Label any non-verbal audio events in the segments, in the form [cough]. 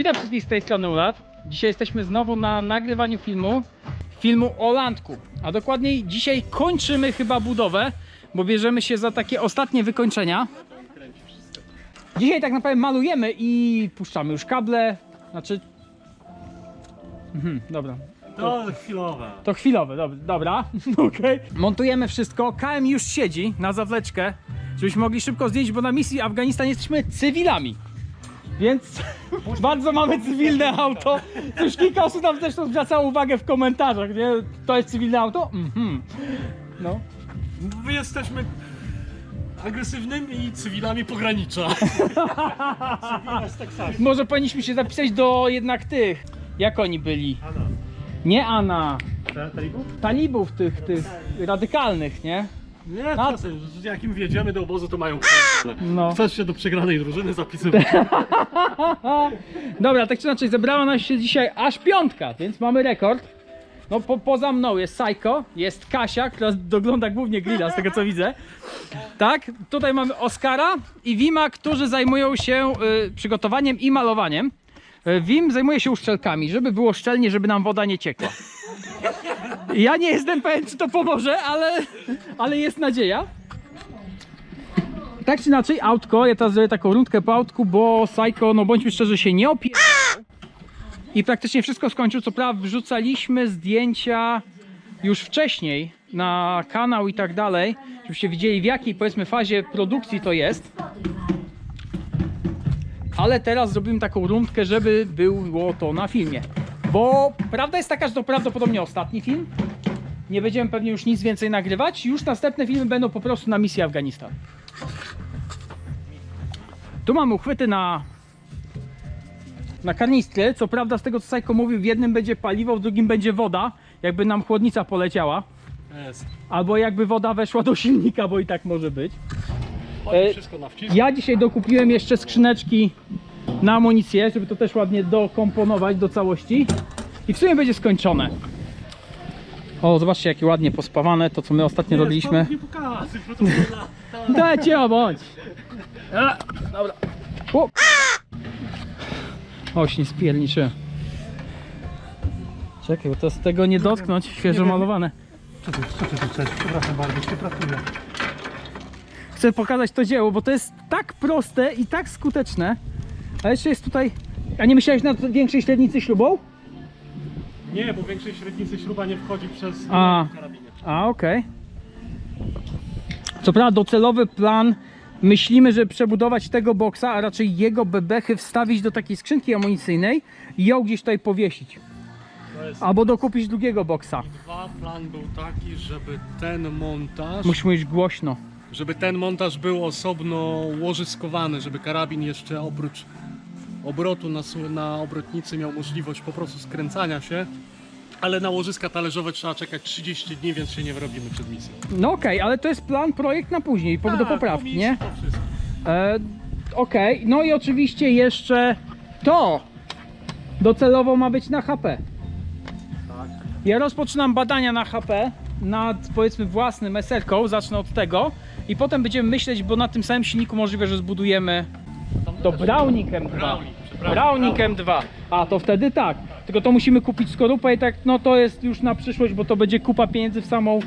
Witam wszystkich z tej strony Ulat. Dzisiaj jesteśmy znowu na nagrywaniu filmu, filmu o Landku. A dokładniej dzisiaj kończymy chyba budowę, bo bierzemy się za takie ostatnie wykończenia. Dzisiaj tak naprawdę malujemy i puszczamy już kable, znaczy... Mhm, dobra, To chwilowe. to chwilowe, dobra. dobra. [laughs] Okej. Montujemy wszystko. KM już siedzi na zawleczkę, żebyśmy mogli szybko zdjąć, bo na misji Afganistan jesteśmy cywilami. Więc [laughs] bardzo mamy cywilne auto. Już kilka osób nam zresztą zwracało uwagę w komentarzach, nie? To jest cywilne auto? Mhm. No. My jesteśmy agresywnymi cywilami pogranicza. Cywile z Teksasu. Może powinniśmy się zapisać do jednak tych. Jak oni byli? Ana. Nie Ana. Talibów? Talibów tych, tych radykalnych, nie? Nie, A- czasem, jak im wjedziemy do obozu, to mają [laughs] No. no. Chcesz się do przegranej drużyny zapisywać? [laughs] Dobra, tak czy inaczej zebrała nas się dzisiaj aż piątka, więc mamy rekord. No po, poza mną jest Sajko, jest Kasia, która dogląda głównie grilla z tego co widzę. Tak, tutaj mamy Oskara i Wima, którzy zajmują się y, przygotowaniem i malowaniem. Y, Wim zajmuje się uszczelkami, żeby było szczelnie, żeby nam woda nie ciekła. Ja nie jestem pewien, czy to pomoże, ale, ale jest nadzieja. Tak czy inaczej, autko, ja teraz zrobię taką rundkę po autku, bo Psycho, no bądźmy szczerzy, się nie opierał. I praktycznie wszystko skończył. Co prawda wrzucaliśmy zdjęcia już wcześniej na kanał i tak dalej, żebyście widzieli w jakiej powiedzmy fazie produkcji to jest. Ale teraz zrobimy taką rundkę, żeby było to na filmie. Bo prawda jest taka, że to prawdopodobnie ostatni film. Nie będziemy pewnie już nic więcej nagrywać. Już następne filmy będą po prostu na misji Afganistan. Tu mamy uchwyty na na kanistry. Co prawda z tego co Sajko mówił, w jednym będzie paliwo, w drugim będzie woda. Jakby nam chłodnica poleciała. Jest. Albo jakby woda weszła do silnika, bo i tak może być. E, wszystko na wcisk. Ja dzisiaj dokupiłem jeszcze skrzyneczki na amunicję, żeby to też ładnie dokomponować do całości. I w sumie będzie skończone. O, zobaczcie jakie ładnie pospawane, to co my ostatnio robiliśmy. wygląda- Dajcie obądź! A, dobra. O, Oś, nie spierniczy. Czekaj, bo to z tego nie dotknąć, świeżo malowane. Co ty, co ty tu chcesz? Przepraszam bardzo, cię pracuję. Chcę pokazać to dzieło, bo to jest tak proste i tak skuteczne. A jeszcze jest tutaj... A nie myślałeś nad większej średnicy śrubą? Nie, bo większej średnicy śruba nie wchodzi przez A. karabinie. A, okej. Co prawda docelowy plan myślimy, żeby przebudować tego boksa, a raczej jego bebechy wstawić do takiej skrzynki amunicyjnej i ją gdzieś tutaj powiesić. To jest Albo dokupić drugiego boksa. dwa. Plan był taki, żeby ten montaż, Musi mówić głośno. żeby ten montaż był osobno łożyskowany, żeby karabin jeszcze oprócz obrotu na, na obrotnicy miał możliwość po prostu skręcania się. Ale na łożyska talerzowe trzeba czekać 30 dni, więc się nie wyrobimy przed misją. No okej, ale to jest plan, projekt na później, po, do Tak, poprawki, nie? Wszystko. E, okej, no i oczywiście jeszcze to docelowo ma być na HP. Tak. Ja rozpoczynam badania na HP nad powiedzmy własnym SR-ką, zacznę od tego i potem będziemy myśleć, bo na tym samym silniku możliwe, że zbudujemy to Browning M2. Browning, przepraszam. Browning M2. A to wtedy tak. Tylko to musimy kupić skorupę i tak, no to jest już na przyszłość, bo to będzie kupa pieniędzy w samą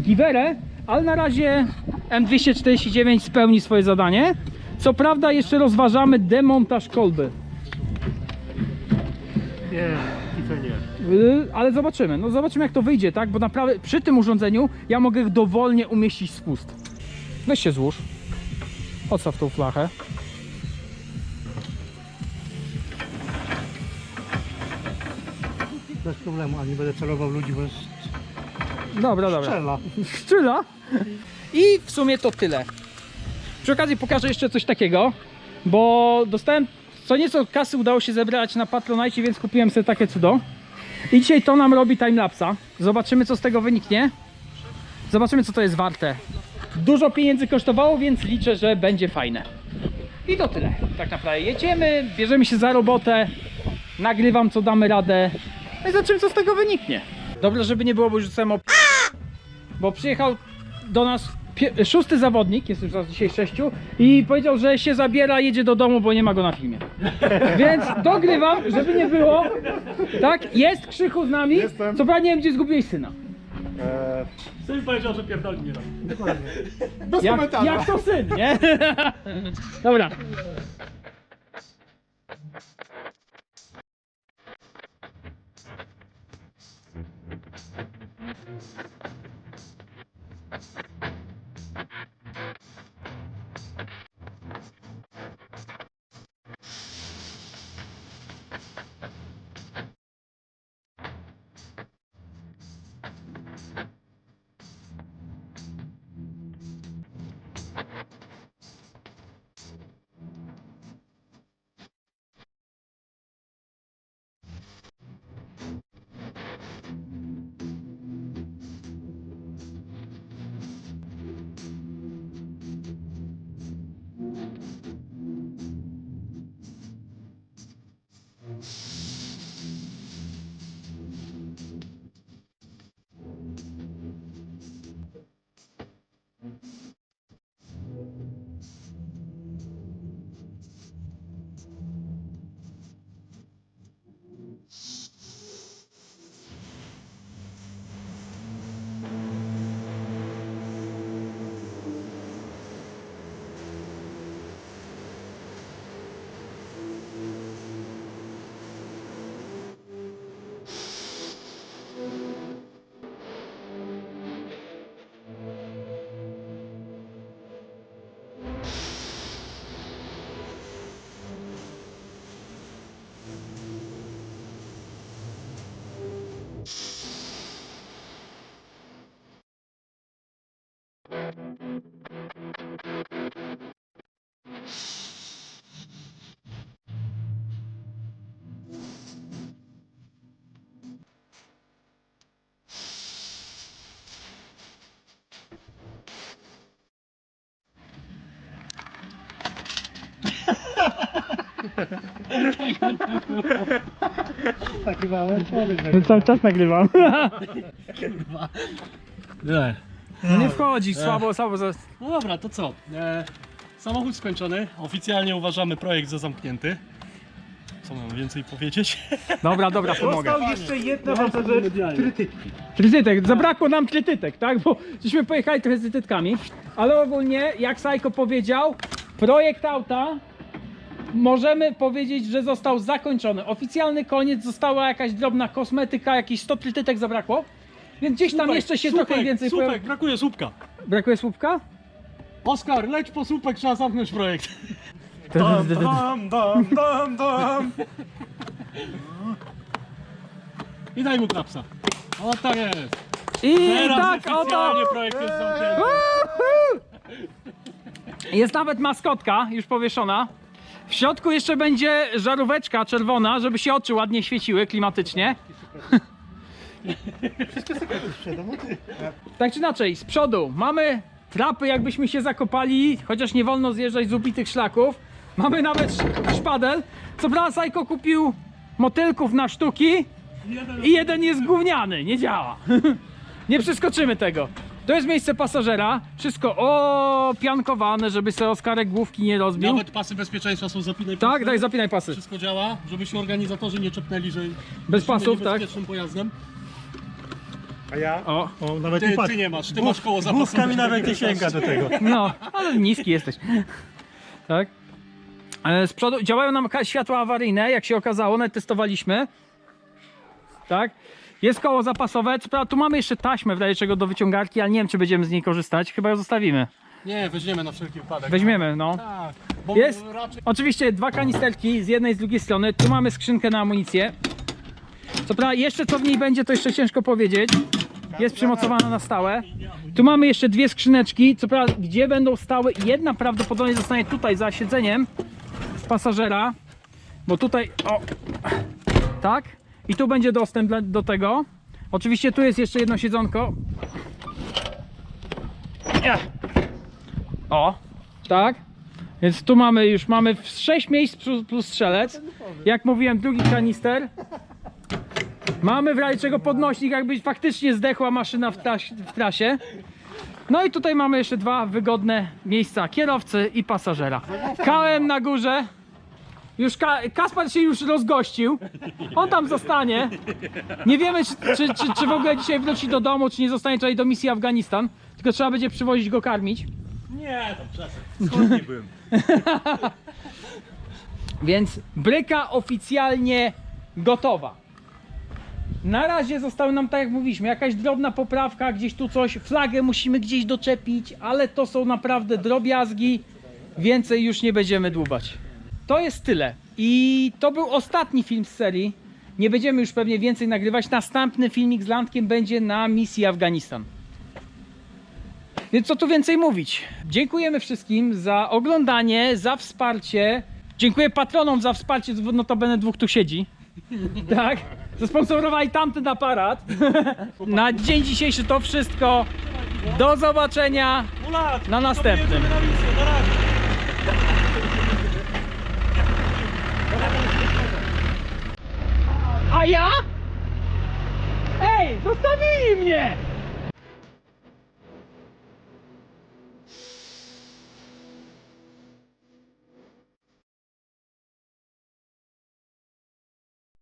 giwerę, ale na razie M249 spełni swoje zadanie. Co prawda jeszcze rozważamy demontaż kolby. Nie, i to nie. Yy, ale zobaczymy, no zobaczymy jak to wyjdzie, tak? Bo naprawdę przy tym urządzeniu ja mogę dowolnie umieścić spust. Weź się złóż. Odstaw tą flachę. Bez problemu, a nie będę celował ludzi, bo jest Dobra, dobra. strzela. Szczyla. I w sumie to tyle. Przy okazji pokażę jeszcze coś takiego, bo dostałem co nieco kasy udało się zebrać na Patronite, więc kupiłem sobie takie cudo. I dzisiaj to nam robi timelapsa. Zobaczymy co z tego wyniknie. Zobaczymy co to jest warte. Dużo pieniędzy kosztowało, więc liczę, że będzie fajne. I to tyle. Tak naprawdę jedziemy, bierzemy się za robotę, nagrywam co damy radę. No i zobaczymy co z tego wyniknie. Dobrze, żeby nie było, bo już rzucałem op... Bo przyjechał do nas pie- szósty zawodnik, jest już raz dzisiaj sześciu i powiedział, że się zabiera, jedzie do domu, bo nie ma go na filmie. [laughs] Więc dogrywam, żeby nie było. Tak, jest Krzychu z nami. Jestem. Co prawda nie wiem, gdzie zgubiłeś syna. Eee, Syn powiedział, że pierdoli nie robi. bez Jak, komentarza. jak to syn, nie? [laughs] Dobra. Cały czas nagrywam. Nie. No nie wchodzi, słabo, słabo. za- No dobra, to co? E, samochód skończony. Oficjalnie uważamy projekt za zamknięty. Co mam więcej powiedzieć? Dobra, dobra, pomogę. Został jeszcze jedna ważna rzecz. Krytyki. Trytytek, zabrakło nam trytytek, tak? Bo żeśmy pojechali trochę z trytytkami, ale ogólnie, jak Sajko powiedział, projekt auta możemy powiedzieć, że został zakończony. Oficjalny koniec, została jakaś drobna kosmetyka, jakiś 100 trytytek zabrakło. Więc gdzieś tam Słupek, jeszcze się słupek, trochę więcej Słupek, pojawi- brakuje słupka. Brakuje słupka? Oskar, leć po słupek, trzeba zamknąć projekt. [laughs] Dam, dam, dam, dam, dam. I daj mu klapsa. O tak jest. I Teraz tak, oto! oficjalnie projekt jest zamknięty. Jest nawet maskotka już powieszona. W środku jeszcze będzie żaróweczka czerwona, żeby się oczy ładnie świeciły klimatycznie. Tak czy inaczej, z przodu mamy trapy, jakbyśmy się zakopali, chociaż nie wolno zjeżdżać z ubitych szlaków. Mamy nawet sz- szpadel. Co prawda Sajko kupił motylków na sztuki i jeden jest gówniany, nie działa. [laughs] nie przeskoczymy tego. To jest miejsce pasażera. Wszystko opiankowane, żeby sobie Oskarek główki nie rozbił. Nawet pasy bezpieczeństwa są zapinaj Tak, pasy. daj zapinaj pasy. Wszystko działa, żeby się organizatorzy nie czepnęli, że Bez jesteśmy pasów, tak? niebezpiecznym pojazdem. A ja? O, O, nawet Ty, ty nie masz, ty masz koło zapasowe. Główka mi nawet nie sięga do tego. [laughs] no, ale niski jesteś. Tak? E, Z przodu działają nam ka- światła awaryjne, jak się okazało, nawet testowaliśmy. Tak? Jest koło zapasowe. Co prawda, tu mamy jeszcze taśmę w razie czego do wyciągarki, ale nie wiem, czy będziemy z niej korzystać. Chyba ją zostawimy. Nie, weźmiemy na wszelki wypadek. Weźmiemy, no. Tak, bo Jest. raczej... Oczywiście dwa kanisterki z jednej i z drugiej strony. Tu mamy skrzynkę na amunicję. Co prawda, jeszcze co w niej będzie, to jeszcze ciężko powiedzieć. Jest przymocowana na stałe. Tu mamy jeszcze dwie skrzyneczki. Co prawda, gdzie będą stały? Jedna prawdopodobnie zostanie tutaj za siedzeniem pasażera. Bo tutaj, o, tak. I tu będzie dostęp do tego. Oczywiście tu jest jeszcze jedno siedzonko. O, tak. Więc tu mamy już mamy 6 miejsc plus, plus strzelec. Jak mówiłem, drugi kanister. Mamy w razie czego podnośnik, jakby faktycznie zdechła maszyna w, tras w trasie. No i tutaj mamy jeszcze dwa wygodne miejsca kierowcy i pasażera. KM na górze. Już Ka Kaspar się już rozgościł. On tam zostanie. Nie wiemy, czy, czy, czy, czy w ogóle dzisiaj wróci do domu, czy nie zostanie tutaj do misji Afganistan. Tylko trzeba będzie przywozić go karmić. Nie, to przestań. Skąd nie byłem? [laughs] Więc bryka oficjalnie gotowa. Na razie zostały nam, tak jak mówiliśmy, jakaś drobna poprawka, gdzieś tu coś, flagę musimy gdzieś doczepić, ale to są naprawdę drobiazgi, więcej już nie będziemy dłubać. To jest tyle. I to był ostatni film z serii. Nie będziemy już pewnie więcej nagrywać. Następny filmik z Landkiem będzie na misji Afganistan. Więc co tu więcej mówić? Dziękujemy wszystkim za oglądanie, za wsparcie. Dziękuję patronom za wsparcie, notabene dwóch tu siedzi. [laughs] Tak? Zasponsorowali tamten aparat. [laughs] Na dzień dzisiejszy to wszystko. Do zobaczenia. Na następnym. to jedziemy na misję, na razie. A ja? Ej, zostawili mnie!